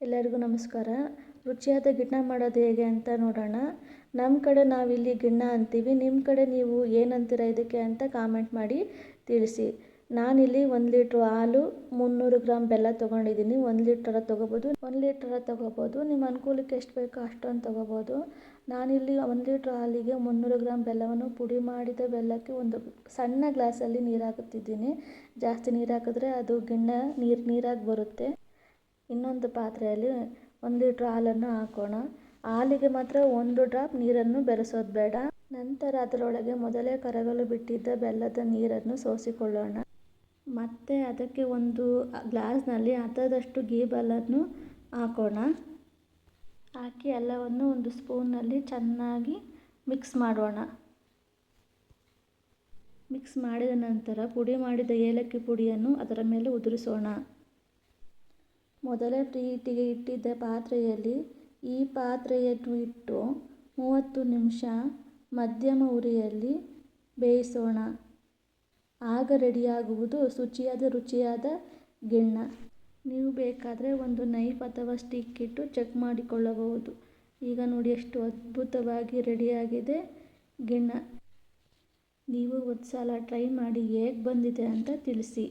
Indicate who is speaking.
Speaker 1: ಎಲ್ಲರಿಗೂ ನಮಸ್ಕಾರ. ರುಚಿಯಾದ ಗಿಣ್ಣ ಮಾಡೋದು ಹೇಗೆ ಅಂತ ನೋಡೋಣ. ನಮ್ಮ ಕಡೆ ನಾವಿಲ್ಲಿ ಗಿಣ್ಣ ಅಂತೀವಿ. ನಿಮ್ಮ ಕಡೆ ನೀವು ಏನಂತೀರ ಇದಕ್ಕೆ ಅಂತ ಕಾಮೆಂಟ್ ಮಾಡಿ ತಿಳಿಸಿ. ನಾನಿಲ್ಲಿ ಒಂದು ಲೀಟ್ರ್ ಹಾಲು, ಮುನ್ನೂರು ಗ್ರಾಮ್ ಬೆಲ್ಲ ತೊಗೊಂಡಿದ್ದೀನಿ. ಒಂದು ಲೀಟ್ರ ತೊಗೋಬೋದು, ಒಂದು ಲೀಟ್ರ ತೊಗೋಬೋದು. ನಿಮ್ಮ ಅನುಕೂಲಕ್ಕೆ ಎಷ್ಟು ಬೇಕೋ ಅಷ್ಟೊಂದು ತೊಗೋಬೋದು. ನಾನಿಲ್ಲಿ ಒಂದು ಲೀಟ್ರ್ ಹಾಲಿಗೆ ಮುನ್ನೂರು ಗ್ರಾಮ್ ಬೆಲ್ಲವನ್ನು ಪುಡಿ ಮಾಡಿದ ಬೆಲ್ಲಕ್ಕೆ ಒಂದು ಸಣ್ಣ ಗ್ಲಾಸಲ್ಲಿ ನೀರು ಹಾಕುತ್ತಿದ್ದೀನಿ ಜಾಸ್ತಿ ನೀರು ಹಾಕಿದ್ರೆ ಅದು ಗಿಣ್ಣ ನೀರು ನೀರಾಗಿ ಬರುತ್ತೆ. ಇನ್ನೊಂದು ಪಾತ್ರೆಯಲ್ಲಿ ಒಂದು ಲೀಟ್ರ್ ಹಾಲನ್ನು ಹಾಕೋಣ. ಹಾಲಿಗೆ ಮಾತ್ರ ಒಂದು ಡ್ರಾಪ್ ನೀರನ್ನು ಬೆರೆಸೋದು ಬೇಡ. ನಂತರ ಅದರೊಳಗೆ ಮೊದಲೇ ಕರಗಲು ಬಿಟ್ಟಿದ್ದ ಬೆಲ್ಲದ ನೀರನ್ನು ಸೋಸಿಕೊಳ್ಳೋಣ. ಮತ್ತೆ ಅದಕ್ಕೆ ಒಂದು ಗ್ಲಾಸ್ನಲ್ಲಿ ಅರ್ಧದಷ್ಟು ಬೆಲ್ಲನ್ನು ಹಾಕೋಣ. ಹಾಕಿ ಎಲ್ಲವನ್ನು ಒಂದು ಸ್ಪೂನಲ್ಲಿ ಚೆನ್ನಾಗಿ ಮಿಕ್ಸ್ ಮಾಡೋಣ. ಮಿಕ್ಸ್ ಮಾಡಿದ ನಂತರ ಪುಡಿ ಮಾಡಿದ ಏಲಕ್ಕಿ ಪುಡಿಯನ್ನು ಅದರ ಮೇಲೆ ಉದುರಿಸೋಣ. ಮೊದಲೇ ಪ್ರೀತಿಗೆ ಇಟ್ಟಿದ್ದ ಪಾತ್ರೆಯಲ್ಲಿ ಈ ಪಾತ್ರೆಯನ್ನು ಇಟ್ಟು ಮೂವತ್ತು ನಿಮಿಷ ಮಧ್ಯಮ ಉರಿಯಲ್ಲಿ ಬೇಯಿಸೋಣ. ಆಗ ರೆಡಿಯಾಗುವುದು ಶುಚಿಯಾದ ರುಚಿಯಾದ ಗಿಣ್ಣ. ನೀವು ಬೇಕಾದರೆ ಒಂದು ನೈಫ್ ಅಥವಾ ಸ್ಟಿಕ್ ಇಟ್ಟು ಚೆಕ್ ಮಾಡಿಕೊಳ್ಳಬಹುದು. ಈಗ ನೋಡಿ ಎಷ್ಟು ಅದ್ಭುತವಾಗಿ ರೆಡಿಯಾಗಿದೆ ಗಿಣ್ಣ. ನೀವು ಒಂದು ಸಲ ಟ್ರೈ ಮಾಡಿ ಹೇಗೆ ಬಂದಿದೆ ಅಂತ ತಿಳಿಸಿ.